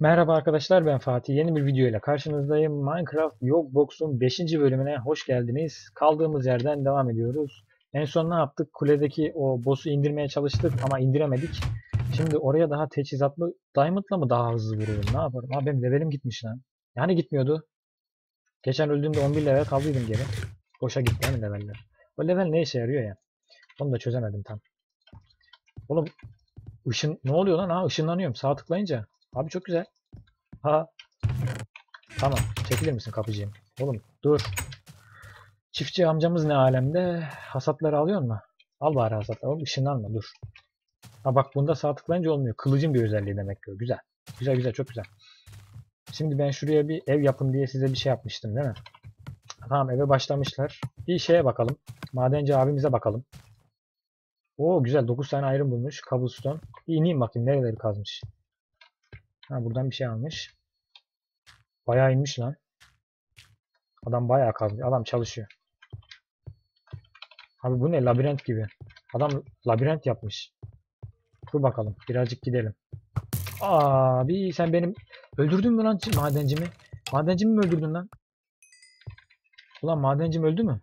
Merhaba arkadaşlar ben Fatih. Yeni bir video ile karşınızdayım. Minecraft Yogbox'un 5. bölümüne hoş geldiniz. Kaldığımız yerden devam ediyoruz. En son ne yaptık? Kuledeki o boss'u indirmeye çalıştık ama indiremedik. Şimdi oraya daha teçhizatlı Diamond'la mı daha hızlı vuruyorum? Ne yaparım? Ha benim levelim gitmiş lan. Yani gitmiyordu. Geçen öldüğümde 11 level kaldıydım geri. Boşa gitti yani leveller. O level ne işe yarıyor ya? Onu da çözemedim tam. Oğlum ışın ne oluyor lan? Ha ışınlanıyorum. Sağ tıklayınca. Abi çok güzel. Ha. Tamam. Çekilir misin kapıcıyım? Oğlum dur. Çiftçi amcamız ne alemde? Hasatları alıyor mu? Al bari hasatları. Oğlum ışınlanma dur. Ha bak bunda sağ tıklayınca olmuyor. Kılıcın bir özelliği demek ki. Güzel. Güzel güzel çok güzel. Şimdi ben şuraya bir ev yapın diye size bir şey yapmıştım değil mi? Tamam eve başlamışlar. Bir şeye bakalım. Madenci abimize bakalım. Oo güzel 9 tane ayrım bulmuş. Cobblestone. Bir ineyim bakayım nereleri kazmış. Ha buradan bir şey almış. Bayağı inmiş lan. Adam bayağı kazmış. Adam çalışıyor. Abi bu ne? Labirent gibi. Adam labirent yapmış. Dur bakalım. Birazcık gidelim. Abi sen benim öldürdün mü lan madencimi? Madencimi mi öldürdün lan? Ulan madencim öldü mü?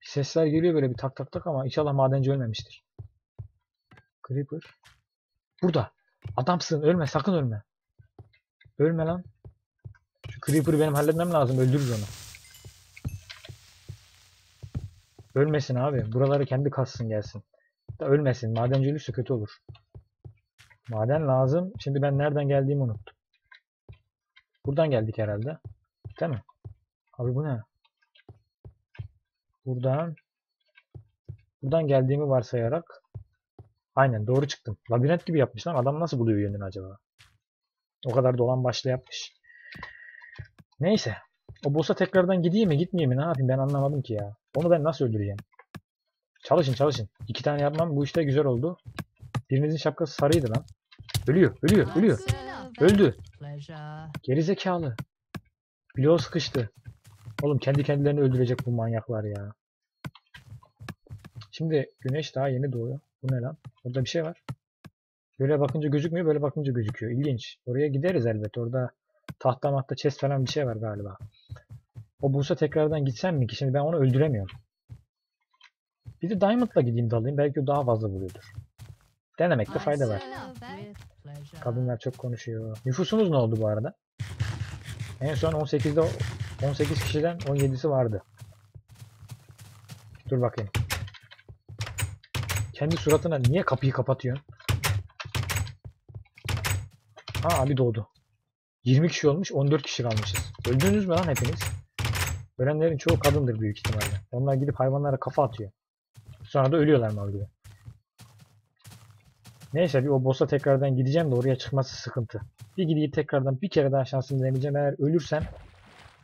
Sesler geliyor böyle bir tak tak tak ama inşallah madenci ölmemiştir. Creeper. Burada. Adamsın ölme sakın ölme. Ölme lan. Şu Creeper'ı benim halletmem lazım öldürür onu. Ölmesin abi. Buraları kendi kassın gelsin. Da ölmesin. Madenci ölürse kötü olur. Maden lazım. Şimdi ben nereden geldiğimi unuttum. Buradan geldik herhalde. Değil mi? Abi bu ne? Buradan buradan geldiğimi varsayarak aynen doğru çıktım. Labirent gibi yapmış lan. Adam nasıl buluyor yönünü acaba? O kadar dolan başlı yapmış. Neyse. O boss'a tekrardan gideyim mi gitmeyeyim mi ne yapayım ben anlamadım ki ya. Onu ben nasıl öldüreceğim? Çalışın çalışın. İki tane yapmam bu işte güzel oldu. Birinizin şapkası sarıydı lan. Ölüyor, ölüyor, ölüyor. Öldü. Geri zekalı. Bloğu sıkıştı. Oğlum kendi kendilerini öldürecek bu manyaklar ya. Şimdi güneş daha yeni doğuyor. Bu ne lan? Orada bir şey var. Böyle bakınca gözükmüyor, böyle bakınca gözüküyor. İlginç. Oraya gideriz elbet. Orada tahta mahta chest falan bir şey var galiba. O Burs'a tekrardan gitsem mi ki? Şimdi ben onu öldüremiyorum. Bir de Diamond'la gideyim dalayım. Belki o daha fazla vuruyordur. Denemekte fayda var. Kadınlar çok konuşuyor. Nüfusumuz ne oldu bu arada? En son 18'de 18 kişiden 17'si vardı. Dur bakayım. Kendi suratına niye kapıyı kapatıyorsun? Ha abi doğdu. 20 kişi olmuş 14 kişi kalmışız. Öldünüz mü lan hepiniz? Ölenlerin çoğu kadındır büyük ihtimalle. Onlar gidip hayvanlara kafa atıyor. Sonra da ölüyorlar mal gibi. Neyse bir o boss'a tekrardan gideceğim de oraya çıkması sıkıntı. Bir gidip tekrardan bir kere daha şansımı deneyeceğim. Eğer ölürsem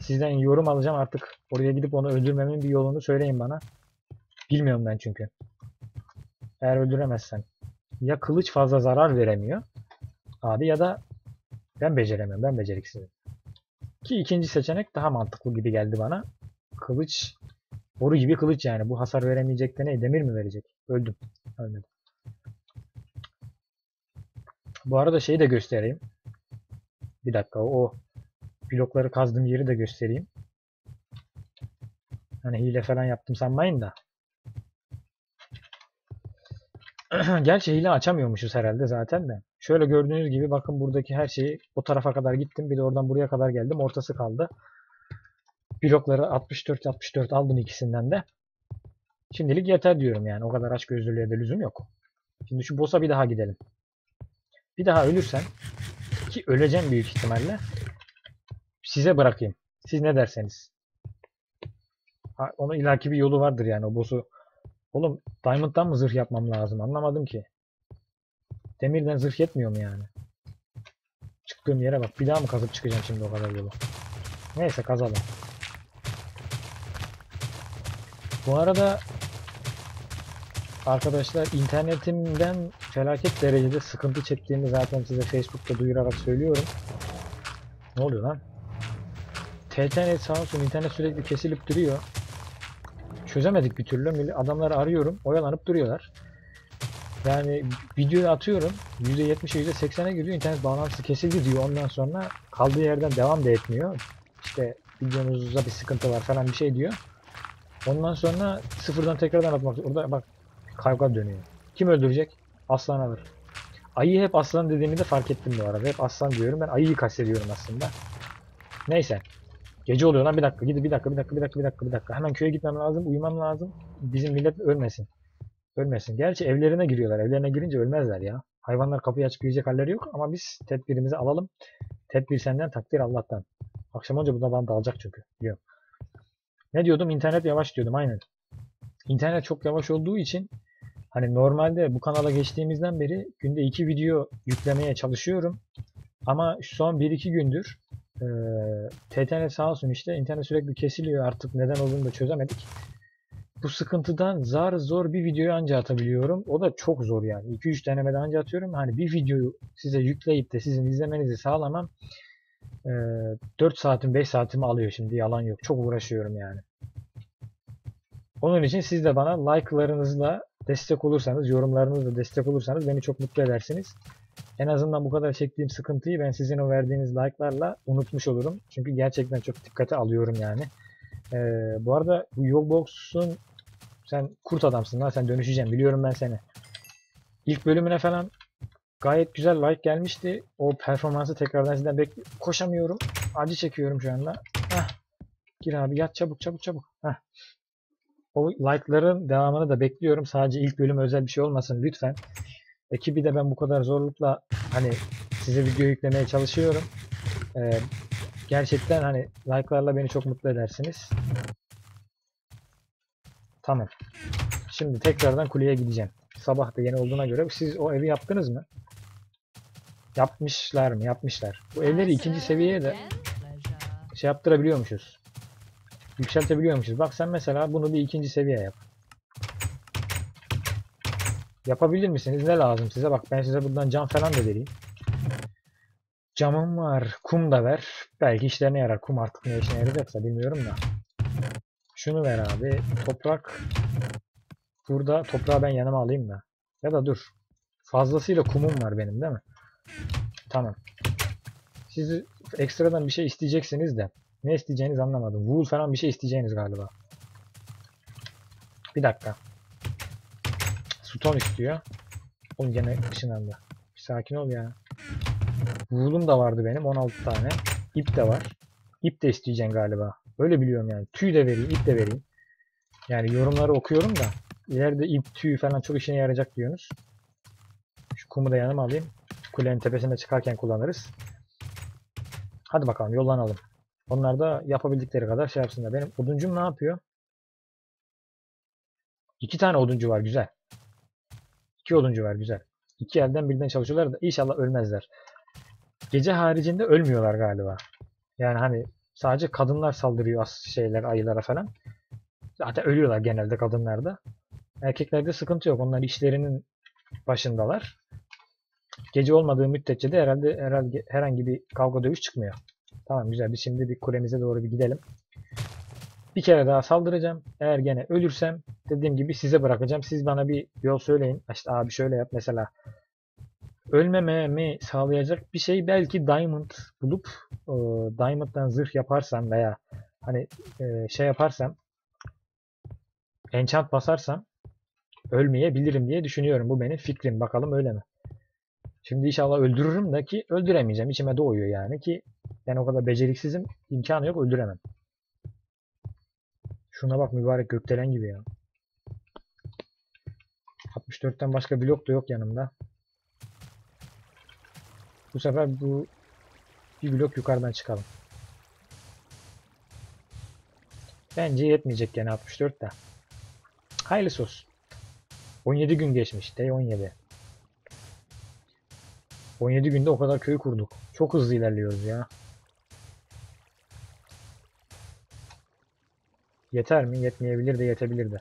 sizden yorum alacağım artık. Oraya gidip onu öldürmemin bir yolunu söyleyin bana. Bilmiyorum ben çünkü. Eğer öldüremezsen. Ya kılıç fazla zarar veremiyor. Abi ya da ben beceremiyorum. Ben beceriksizim. Ki ikinci seçenek daha mantıklı gibi geldi bana. Kılıç boru gibi kılıç yani. Bu hasar veremeyecek de ne? Demir mi verecek? Öldüm. Ölmedim. Bu arada şeyi de göstereyim. Bir dakika o blokları kazdığım yeri de göstereyim. Hani hile falan yaptım sanmayın da. Gerçi hile açamıyormuşuz herhalde zaten de. Şöyle gördüğünüz gibi bakın buradaki her şeyi o tarafa kadar gittim. Bir de oradan buraya kadar geldim. Ortası kaldı. Blokları 64-64 aldım ikisinden de. Şimdilik yeter diyorum yani. O kadar aç gözlülüğe de lüzum yok. Şimdi şu boss'a bir daha gidelim. Bir daha ölürsen ki öleceğim büyük ihtimalle size bırakayım. Siz ne derseniz. Ha, onun ilaki bir yolu vardır yani o boss'u. Oğlum Diamond'dan mı zırh yapmam lazım anlamadım ki. Demirden zırh yetmiyor mu yani? Çıktığım yere bak. Bir daha mı kazıp çıkacağım şimdi o kadar yolu? Neyse kazalım. Bu arada arkadaşlar internetimden felaket derecede sıkıntı çektiğimi zaten size Facebook'ta duyurarak söylüyorum. Ne oluyor lan? TTNet sağ olsun internet sürekli kesilip duruyor. Çözemedik bir türlü. Adamları arıyorum. Oyalanıp duruyorlar. Yani videoyu atıyorum. %70'e %80'e gidiyor. internet bağlantısı kesildi diyor. Ondan sonra kaldığı yerden devam da etmiyor. İşte videonuzda bir sıkıntı var falan bir şey diyor. Ondan sonra sıfırdan tekrardan atmak. Orada bak kavga dönüyor. Kim öldürecek? Aslan alır. Ayı hep aslan dediğimi de fark ettim bu arada. Hep aslan diyorum. Ben ayıyı kastediyorum aslında. Neyse. Gece oluyor lan bir dakika. Gidi bir dakika bir dakika bir dakika bir dakika bir dakika. Hemen köye gitmem lazım. Uyumam lazım. Bizim millet ölmesin. Ölmesin. Gerçi evlerine giriyorlar. Evlerine girince ölmezler ya. Hayvanlar kapıyı açıp yiyecek halleri yok ama biz tedbirimizi alalım. Tedbir senden, takdir Allah'tan. Akşam olunca bu da bana dağılacak çünkü. Biliyorum. Ne diyordum? İnternet yavaş diyordum. Aynen. İnternet çok yavaş olduğu için hani normalde bu kanala geçtiğimizden beri günde iki video yüklemeye çalışıyorum. Ama son 1-2 gündür e, TTNet sağ olsun işte internet sürekli kesiliyor artık neden olduğunu da çözemedik. Bu sıkıntıdan zar zor bir videoyu anca atabiliyorum. O da çok zor yani. 2-3 denemede anca atıyorum. Hani bir videoyu size yükleyip de sizin izlemenizi sağlamam e, 4 saatim 5 saatimi alıyor şimdi yalan yok. Çok uğraşıyorum yani. Onun için siz de bana like'larınızla destek olursanız, yorumlarınızla destek olursanız beni çok mutlu edersiniz. En azından bu kadar çektiğim sıkıntıyı ben sizin o verdiğiniz like'larla unutmuş olurum. Çünkü gerçekten çok dikkate alıyorum yani. Ee, bu arada bu Yolbox'un sen kurt adamsın lan sen dönüşeceğim biliyorum ben seni. İlk bölümüne falan gayet güzel like gelmişti. O performansı tekrardan sizden bek koşamıyorum. Acı çekiyorum şu anda. Heh. Gir abi yat çabuk çabuk çabuk. Heh. O like'ların devamını da bekliyorum. Sadece ilk bölüm özel bir şey olmasın lütfen. Ekibi de ben bu kadar zorlukla hani size video yüklemeye çalışıyorum. Ee, gerçekten hani like'larla beni çok mutlu edersiniz. Tamam. Şimdi tekrardan kuleye gideceğim. Sabah da yeni olduğuna göre siz o evi yaptınız mı? Yapmışlar mı? Yapmışlar. Bu evleri ikinci seviyeye de şey yaptırabiliyormuşuz. Yükseltebiliyormuşuz. Bak sen mesela bunu bir ikinci seviye yap. Yapabilir misiniz? Ne lazım size? Bak ben size buradan cam falan da vereyim. Camım var. Kum da ver. Belki işlerine yarar. Kum artık ne işine yarayacaksa bilmiyorum da. Şunu ver abi. Toprak. Burada toprağı ben yanıma alayım da. Ya da dur. Fazlasıyla kumum var benim değil mi? Tamam. Siz ekstradan bir şey isteyeceksiniz de. Ne isteyeceğinizi anlamadım. Wool falan bir şey isteyeceğiniz galiba. Bir dakika. Stone istiyor. Oğlum gene ışınlandı. Bir sakin ol ya. Wool'um da vardı benim 16 tane. İp de var. İp de isteyeceksin galiba. Öyle biliyorum yani. Tüy de vereyim, ip de vereyim. Yani yorumları okuyorum da ileride ip, tüy falan çok işine yarayacak diyorsunuz. Şu kumu da yanıma alayım. Kulenin tepesine çıkarken kullanırız. Hadi bakalım yollanalım. Onlar da yapabildikleri kadar şey yapsınlar. Benim oduncum ne yapıyor? İki tane oduncu var güzel. İki oduncu var güzel. İki elden birden çalışıyorlar da inşallah ölmezler. Gece haricinde ölmüyorlar galiba. Yani hani sadece kadınlar saldırıyor as şeyler ayılara falan. Zaten ölüyorlar genelde kadınlarda. Erkeklerde sıkıntı yok. Onlar işlerinin başındalar. Gece olmadığı müddetçe de herhalde herhalde herhangi bir kavga dövüş çıkmıyor. Tamam güzel. Biz şimdi bir kulemize doğru bir gidelim. Bir kere daha saldıracağım. Eğer gene ölürsem dediğim gibi size bırakacağım. Siz bana bir yol söyleyin. İşte abi şöyle yap mesela. Ölmememi sağlayacak bir şey belki diamond bulup e, diamond'dan zırh yaparsam veya hani e, şey yaparsam enchant basarsam ölmeyebilirim diye düşünüyorum. Bu benim fikrim. Bakalım öyle mi? Şimdi inşallah öldürürüm de ki öldüremeyeceğim. İçime doğuyor yani ki ben o kadar beceriksizim. imkanı yok öldüremem. Şuna bak mübarek gökdelen gibi ya. 64'ten başka blok da yok yanımda. Bu sefer bu bir blok yukarıdan çıkalım. Bence yetmeyecek gene 64 de. Hayırlısı olsun. 17 gün geçmiş. Day 17. 17 günde o kadar köy kurduk. Çok hızlı ilerliyoruz ya. Yeter mi? Yetmeyebilir de yetebilir de.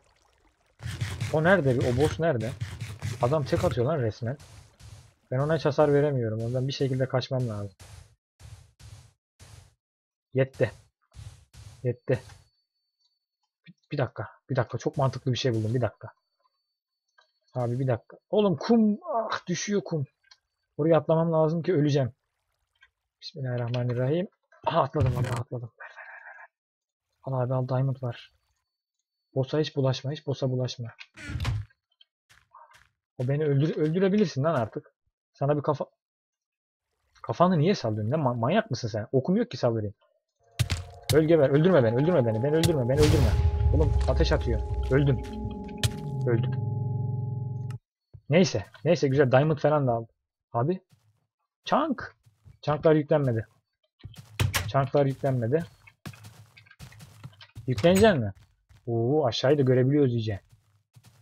O nerede? O boss nerede? Adam tek atıyor lan resmen. Ben ona hiç hasar veremiyorum. Ondan bir şekilde kaçmam lazım. Yetti. Yetti. Bir, dakika. Bir dakika. Çok mantıklı bir şey buldum. Bir dakika. Abi bir dakika. Oğlum kum. Ah düşüyor kum. Oraya atlamam lazım ki öleceğim. Bismillahirrahmanirrahim. Aha atladım Allah atladım. Ver, ver, ver, ver, ver. Al abi al diamond var. Boss'a hiç bulaşma. Hiç boss'a bulaşma. O beni öldür öldürebilirsin lan artık. Sana bir kafa... Kafanı niye sallıyorsun? Ne ma- manyak mısın sen? Okum yok ki saldırayım. Öl ver. Öldürme beni. Öldürme beni. Beni öldürme. Beni öldürme. Oğlum ateş atıyor. Öldüm. Öldüm. Neyse. Neyse güzel. Diamond falan da aldım. Abi. Chunk. Chunklar yüklenmedi. Chunklar yüklenmedi. Yüklenecek mi? Oo aşağıyı da görebiliyoruz iyice.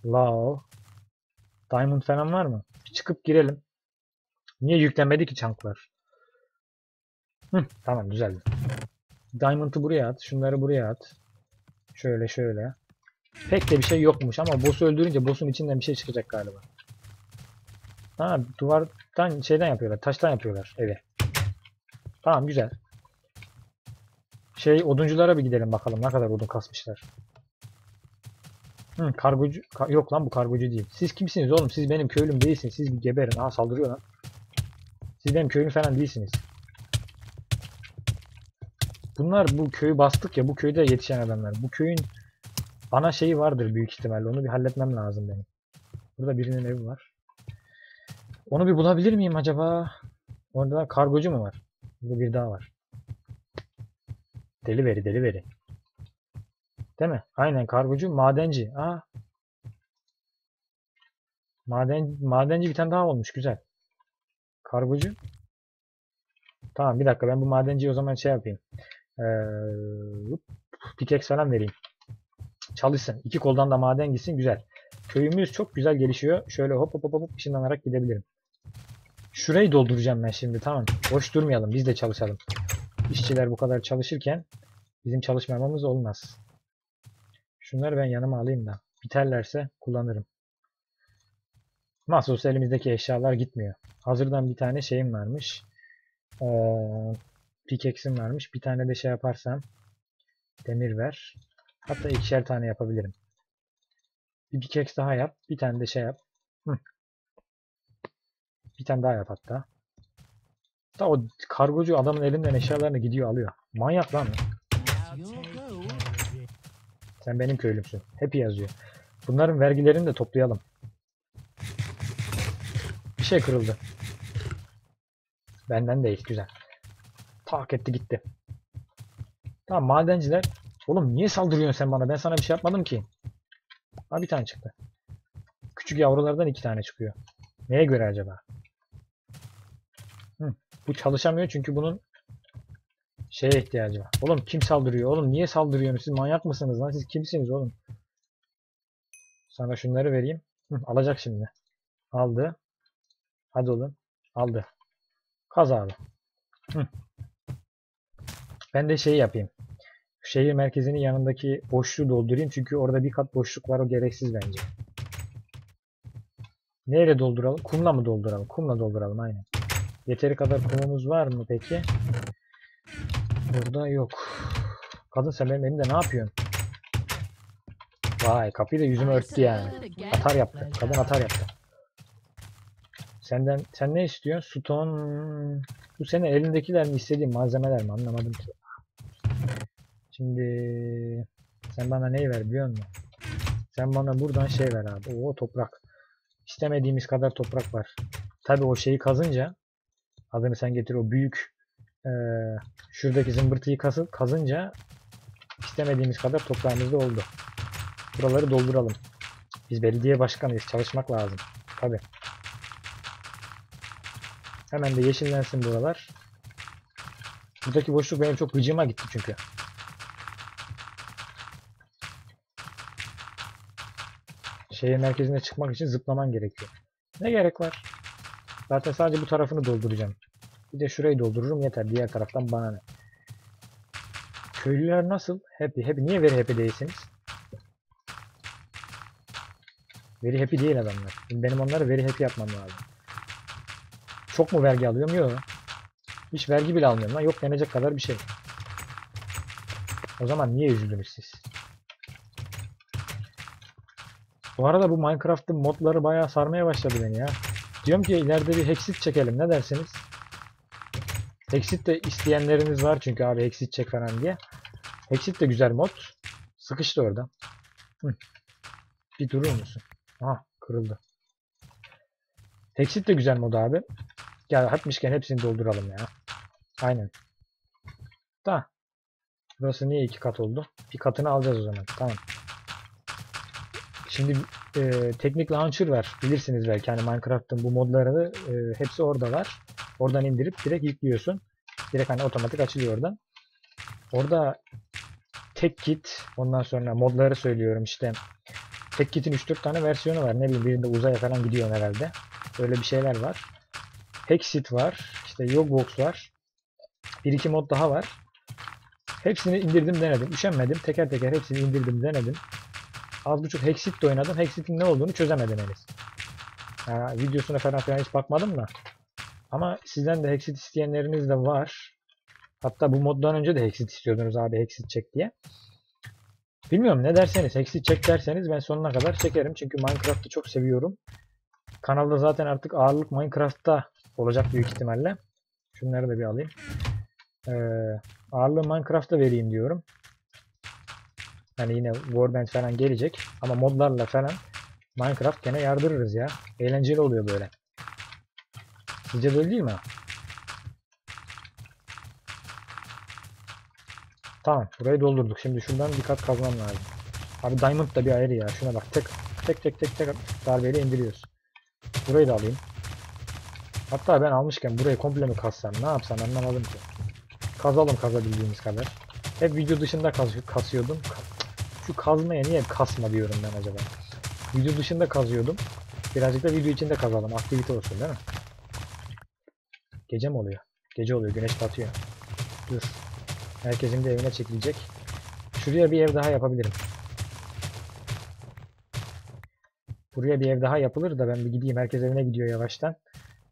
Wow. Diamond falan var mı? Bir çıkıp girelim. Niye yüklenmedi ki chunklar? Hı, tamam güzeldi. Diamond'ı buraya at. Şunları buraya at. Şöyle şöyle. Pek de bir şey yokmuş ama boss'u öldürünce boss'un içinden bir şey çıkacak galiba. Ha duvardan şeyden yapıyorlar. Taştan yapıyorlar evi. Tamam güzel. Şey odunculara bir gidelim bakalım ne kadar odun kasmışlar. Hı, kargocu ka- yok lan bu kargocu değil. Siz kimsiniz oğlum? Siz benim köylüm değilsiniz. Siz bir geberin. Aa saldırıyor lan. Siz benim köylüm falan değilsiniz. Bunlar bu köyü bastık ya bu köyde yetişen adamlar. Bu köyün ana şeyi vardır büyük ihtimalle. Onu bir halletmem lazım benim. Burada birinin evi var. Onu bir bulabilir miyim acaba? Orada kargocu mu var? Burada bir daha var. Deli veri, deli veri. Değil mi? Aynen kargocu, madenci. Aa. Maden, madenci bir tane daha olmuş. Güzel. Kargocu. Tamam bir dakika ben bu madenciyi o zaman şey yapayım. Ee, pickaxe falan vereyim. Çalışsın. İki koldan da maden gitsin. Güzel. Köyümüz çok güzel gelişiyor. Şöyle hop hop hop hop ışınlanarak gidebilirim. Şurayı dolduracağım ben şimdi. Tamam. Boş durmayalım. Biz de çalışalım. İşçiler bu kadar çalışırken bizim çalışmamamız olmaz. Şunları ben yanıma alayım da. Biterlerse kullanırım. Olsa elimizdeki eşyalar gitmiyor. Hazırdan bir tane şeyim varmış. Ee, pickaxe'im varmış. Bir tane de şey yaparsam demir ver. Hatta ikişer tane yapabilirim. Bir pickaxe daha yap. Bir tane de şey yap. Hı. Bir tane daha yap hatta. Da o kargocu adamın elinden eşyalarını gidiyor alıyor. Manyak lan. Sen benim köylümsün. Hep yazıyor. Bunların vergilerini de toplayalım. Bir şey kırıldı. Benden değil. Güzel. Tak etti gitti. Tamam madenciler. Oğlum niye saldırıyorsun sen bana? Ben sana bir şey yapmadım ki. Ha bir tane çıktı. Küçük yavrulardan iki tane çıkıyor. Neye göre acaba? Hı, bu çalışamıyor çünkü bunun şeye ihtiyacı var. Oğlum kim saldırıyor? Oğlum niye saldırıyorsunuz? Siz manyak mısınız lan? Siz kimsiniz oğlum? Sana şunları vereyim. Hı, alacak şimdi. Aldı. Hadi oğlum. Aldı. Kaz. Hı. Ben de şey yapayım. Şehir merkezinin yanındaki boşluğu doldurayım. Çünkü orada bir kat boşluk var. O gereksiz bence. Neyle dolduralım? Kumla mı dolduralım? Kumla dolduralım aynen. Yeteri kadar kumumuz var mı peki? Burada yok. Kadın sen benim elimde ne yapıyorsun? Vay kapıyı da yüzümü örttü yani. Atar yaptı. Kadın atar yaptı. Senden sen ne istiyorsun? Stone. Bu senin elindekiler mi istediğin malzemeler mi? Anlamadım ki. Şimdi sen bana neyi ver biliyor musun? Sen bana buradan şey ver abi. Oo toprak. İstemediğimiz kadar toprak var. Tabi o şeyi kazınca adını sen getir o büyük eee, şuradaki zımbırtıyı kazı, kazınca istemediğimiz kadar toprağımız da oldu. Buraları dolduralım. Biz belediye başkanıyız. Çalışmak lazım. Tabi. Hemen de yeşillensin buralar. Buradaki boşluk benim çok gıcıma gitti çünkü. Şehir merkezine çıkmak için zıplaman gerekiyor. Ne gerek var? Zaten sadece bu tarafını dolduracağım. Bir de şurayı doldururum yeter. Diğer taraftan bana ne? Köylüler nasıl? Happy. Happy. Niye veri happy değilsiniz? Veri happy değil adamlar. Benim onları veri happy yapmam lazım. Çok mu vergi alıyorum? Yok. Hiç vergi bile almıyorum lan. Yok denecek kadar bir şey. O zaman niye üzüldünüz siz? Bu arada bu Minecraft'ın modları bayağı sarmaya başladı beni ya. Diyorum ki ileride bir Hexit çekelim. Ne dersiniz? Hexit de isteyenleriniz var çünkü abi Hexit çek falan diye. Hexit de güzel mod. Sıkıştı orada. Hı. Bir durur musun? Aha kırıldı. Hexit de güzel mod abi. Gel atmışken hepsini dolduralım ya. Aynen. Da. Burası niye iki kat oldu? Bir katını alacağız o zaman. Tamam. Şimdi e, teknik launcher var. Bilirsiniz belki hani Minecraft'ın bu modlarını e, hepsi orada var. Oradan indirip direkt yüklüyorsun. Direkt hani otomatik açılıyor oradan. Orada tek kit ondan sonra modları söylüyorum işte. Tek kitin 3-4 tane versiyonu var. Ne bileyim birinde uzaya falan gidiyor herhalde. Böyle bir şeyler var. Hexit var. işte Yogbox var. Bir iki mod daha var. Hepsini indirdim denedim. Üşenmedim. Teker teker hepsini indirdim denedim. Az buçuk Hexit de oynadım. Hexit'in ne olduğunu çözemedim henüz. Ha, videosuna falan filan hiç bakmadım da. Ama sizden de Hexit isteyenleriniz de var. Hatta bu moddan önce de Hexit istiyordunuz abi Hexit çek diye. Bilmiyorum ne derseniz Hexit çek derseniz ben sonuna kadar çekerim. Çünkü Minecraft'ı çok seviyorum. Kanalda zaten artık ağırlık Minecraft'ta olacak büyük ihtimalle. Şunları da bir alayım. Ee, ağırlığı Minecraft'ta vereyim diyorum. Hani yine Warband falan gelecek. Ama modlarla falan Minecraft gene yardırırız ya. Eğlenceli oluyor böyle. Sizce böyle değil mi? Tamam. Burayı doldurduk. Şimdi şuradan bir kat kazmam lazım. Abi Diamond da bir ayrı ya. Şuna bak. Tek tek tek tek tek darbeyle indiriyoruz. Burayı da alayım. Hatta ben almışken burayı komple mi kazsam? Ne yapsam anlamadım ki. Kazalım kazabildiğimiz kadar. Hep video dışında kaz kasıyordum. Şu kazmaya niye kasma diyorum ben acaba. Video dışında kazıyordum. Birazcık da video içinde kazalım. Aktivite olsun değil mi? Gece mi oluyor? Gece oluyor. Güneş batıyor. Dur. Herkesin de evine çekilecek. Şuraya bir ev daha yapabilirim. Buraya bir ev daha yapılır da ben bir gideyim. Herkes evine gidiyor yavaştan.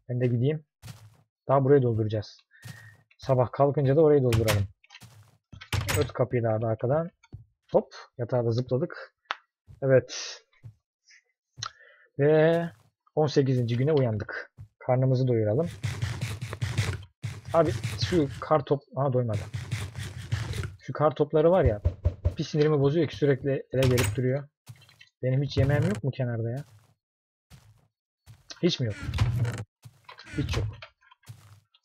Ben de gideyim. Daha burayı dolduracağız. Sabah kalkınca da orayı dolduralım. Ört kapıyı da arkadan. Hop. Yatağa zıpladık. Evet. Ve 18. güne uyandık. Karnımızı doyuralım. Abi şu kar top... Aa doymadı. Şu kar topları var ya. Bir sinirimi bozuyor ki sürekli ele gelip duruyor. Benim hiç yemeğim yok mu kenarda ya? Hiç mi yok? Hiç yok.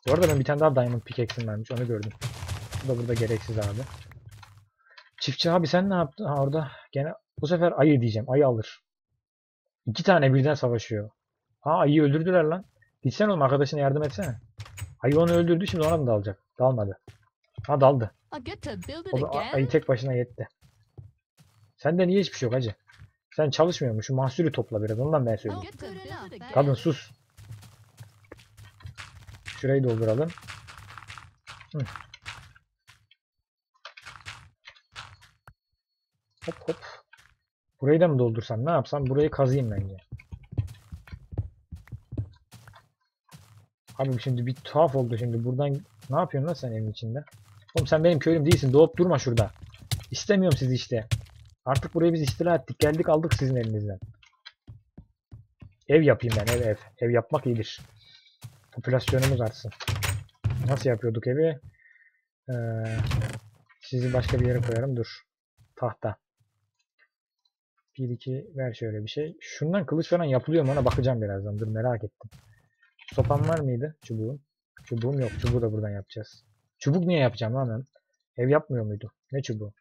Bu arada ben bir tane daha Diamond Pickaxe'im varmış onu gördüm. Bu da burada gereksiz abi. Çiftçi abi sen ne yaptın? Ha orada gene bu sefer ayı diyeceğim. Ayı alır. İki tane birden savaşıyor. Ha ayıyı öldürdüler lan. Gitsen oğlum arkadaşına yardım etsene. Ayı onu öldürdü şimdi ona mı dalacak? Dalmadı. Ha daldı. O da ayı tek başına yetti. Sende niye hiçbir şey yok hacı? Sen çalışmıyor musun? Şu mahsulü topla biraz. Ondan ben söyleyeyim. Kadın sus. Şurayı dolduralım. Hı. Hop hop. Burayı da mı doldursam? Ne yapsam? Burayı kazıyım bence. Abi şimdi bir tuhaf oldu şimdi. Buradan ne yapıyorsun lan sen evin içinde? Oğlum sen benim köylüm değilsin. Doğup durma şurada. İstemiyorum sizi işte. Artık burayı biz istila ettik. Geldik aldık sizin elinizden. Ev yapayım ben ev ev. Ev yapmak iyidir. Popülasyonumuz artsın. Nasıl yapıyorduk evi? Ee, sizi başka bir yere koyarım. Dur. Tahta. 1 2 ver şöyle bir şey. Şundan kılıç falan yapılıyor mu ona bakacağım birazdan. Dur merak ettim. Sopan var mıydı? Çubuğum. Çubuğum yok. Çubuğu da buradan yapacağız. Çubuk niye yapacağım lan ben? Ev yapmıyor muydu? Ne çubuğu?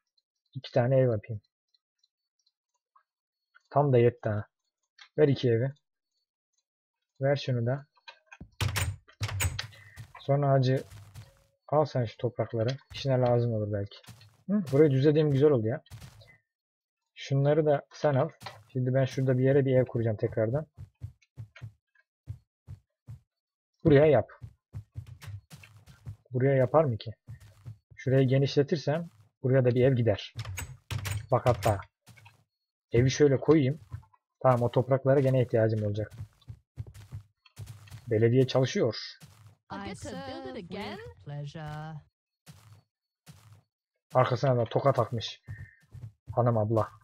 İki tane ev yapayım. Tam da yetti ha. Ver iki evi. Ver şunu da. Sonra acı al sen şu toprakları. İşine lazım olur belki. Hı, burayı düzlediğim güzel oldu ya. Şunları da sen al. Şimdi ben şurada bir yere bir ev kuracağım tekrardan. Buraya yap. Buraya yapar mı ki? Şurayı genişletirsem buraya da bir ev gider. Bak hatta evi şöyle koyayım. Tamam o topraklara gene ihtiyacım olacak. Belediye çalışıyor. Arkasına da toka takmış. Hanım abla.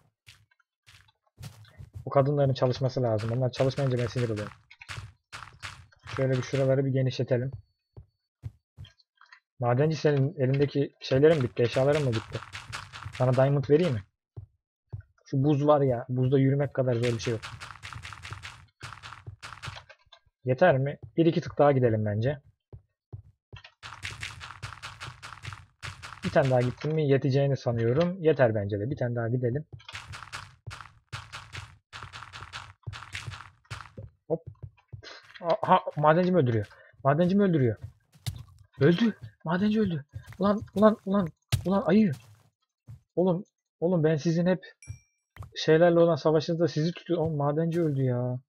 Kadınların çalışması lazım. Onlar çalışmayınca ben sinir oluyorum. Şöyle bir şuraları bir genişletelim. Madenci senin elindeki şeylerin bitti, eşyaların mı bitti? Sana diamond vereyim mi? Şu buz var ya, buzda yürümek kadar zor bir şey yok. Yeter mi? Bir iki tık daha gidelim bence. Bir tane daha gittim mi yeteceğini sanıyorum. Yeter bence de. Bir tane daha gidelim. Hop. Aha, madenci mi öldürüyor? Madenci mi öldürüyor? Öldü. Madenci öldü. Ulan ulan ulan ulan ayı. Oğlum oğlum ben sizin hep şeylerle olan savaşınızda sizi tutuyor. Oğlum madenci öldü ya.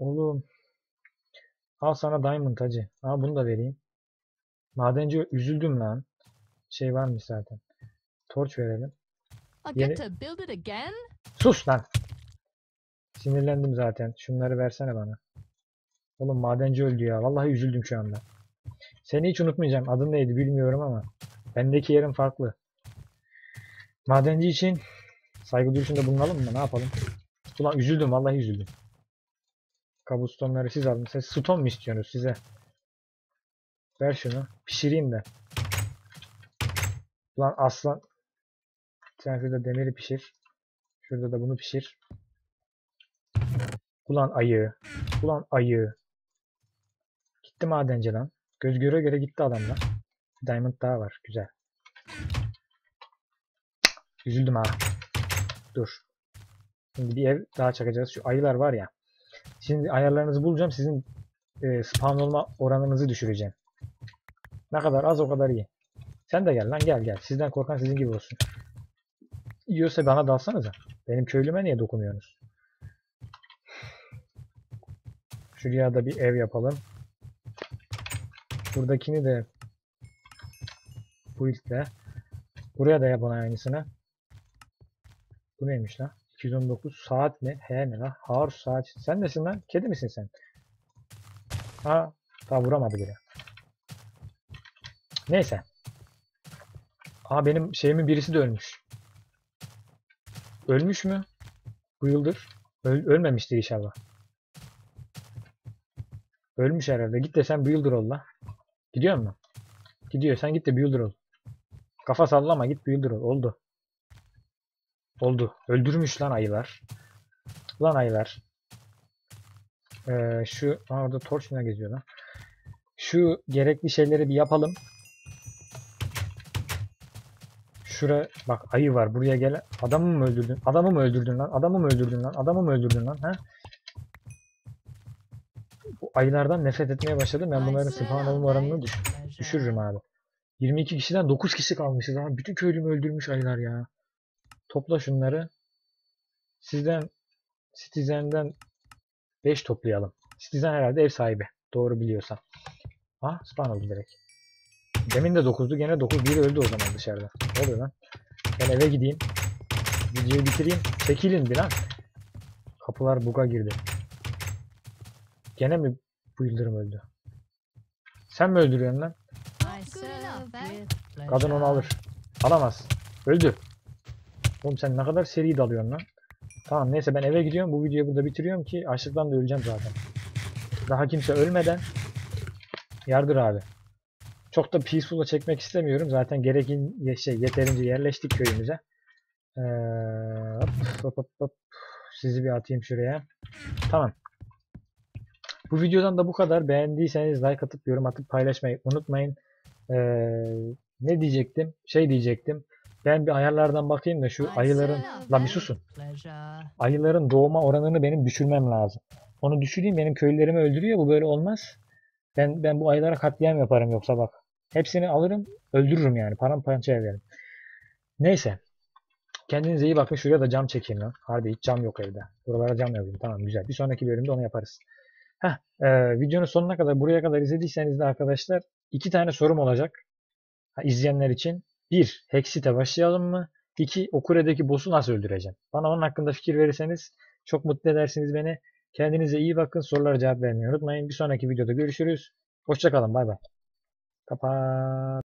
Oğlum. Al sana diamond hacı. Al bunu da vereyim. Madenci üzüldüm lan. Şey varmış zaten. Torç verelim. Yeni-? Sus lan. Sinirlendim zaten. Şunları versene bana. Oğlum madenci öldü ya. Vallahi üzüldüm şu anda. Seni hiç unutmayacağım. Adın neydi bilmiyorum ama. Bendeki yerim farklı. Madenci için saygı duruşunda bulunalım mı? Ne yapalım? Ulan üzüldüm. Vallahi üzüldüm. Kabustonları siz alın. Siz stone mu istiyorsunuz size? Ver şunu. Pişireyim de. Ulan aslan. Sen şurada demiri pişir. Şurada da bunu pişir. Ulan ayı. Ulan ayı. Gitti madenci lan. Göz göre göre gitti adamlar. Diamond daha var. Güzel. Üzüldüm ha. Dur. Şimdi bir ev daha çakacağız. Şu ayılar var ya. Şimdi ayarlarınızı bulacağım. Sizin e, spawn olma oranınızı düşüreceğim. Ne kadar az o kadar iyi. Sen de gel lan gel gel. Sizden korkan sizin gibi olsun. Yiyorsa bana dalsanıza. Benim köylüme niye dokunuyorsunuz? Şuraya da bir ev yapalım. Buradakini de bu ilkle. Buraya da yapın aynısını. Bu neymiş lan? 219 saat mi? He ne lan? Har saat. Sen nesin lan? Kedi misin sen? Ha, daha vuramadı bile. Neyse. Aa benim şeyimin birisi de ölmüş. Ölmüş mü? Bu yıldır. Öl- ölmemiştir inşallah. Ölmüş herhalde. Git de sen builder ol la. Gidiyor mu? Gidiyor. Sen git de builder ol. Kafa sallama git builder ol. Oldu. Oldu. Öldürmüş lan ayılar. Lan ayılar. Ee, şu Aa, orada torch ne geziyor lan. Şu gerekli şeyleri bir yapalım. Şura bak ayı var. Buraya gel. Adamı mı öldürdün? Adamı mı öldürdün lan? Adamı mı öldürdün lan? Adamı mı öldürdün lan? Ha? Ayılardan nefret etmeye başladım. Ben bunların olma oranını düş düşürürüm abi. 22 kişiden 9 kişi kalmışız abi. Bütün köylümü öldürmüş ayılar ya. Topla şunları. Sizden Citizen'den 5 toplayalım. Citizen herhalde ev sahibi. Doğru biliyorsam. Ha spawn oldu direkt. Demin de 9'du. Gene 9. Biri öldü o zaman dışarıda. Ne oluyor lan? Ben eve gideyim. Videoyu bitireyim. Çekilin bir lan. Kapılar buga girdi. Gene mi bu yıldırım öldü? Sen mi öldürüyorsun lan? Kadın onu alır. Alamaz. Öldü. Oğlum sen ne kadar seri dalıyorsun lan. Tamam neyse ben eve gidiyorum. Bu videoyu burada bitiriyorum ki açlıktan da öleceğim zaten. Daha kimse ölmeden yardır abi. Çok da peaceful'a çekmek istemiyorum. Zaten gerekin şey yeterince yerleştik köyümüze. Ee, hop, hop, hop, hop. Sizi bir atayım şuraya. Tamam. Bu videodan da bu kadar. Beğendiyseniz like atıp yorum atıp paylaşmayı unutmayın. Ee, ne diyecektim? Şey diyecektim. Ben bir ayarlardan bakayım da şu ayıların... Lan bir susun. Ayıların doğma oranını benim düşürmem lazım. Onu düşüreyim benim köylülerimi öldürüyor. Bu böyle olmaz. Ben ben bu ayılara katliam yaparım yoksa bak. Hepsini alırım, öldürürüm yani. Paramparça ederim. Neyse. Kendinize iyi bakın. Şuraya da cam çekeyim lan. Harbi hiç cam yok evde. Buralara cam yapayım. Tamam güzel. Bir sonraki bölümde onu yaparız. Heh, e, videonun sonuna kadar buraya kadar izlediyseniz de arkadaşlar iki tane sorum olacak. Ha, izleyenler için. Bir, Hexit'e başlayalım mı? İki, Okure'deki boss'u nasıl öldüreceğim? Bana onun hakkında fikir verirseniz çok mutlu edersiniz beni. Kendinize iyi bakın. Sorulara cevap vermeyi unutmayın. Bir sonraki videoda görüşürüz. Hoşçakalın. Bay bay. Kapat.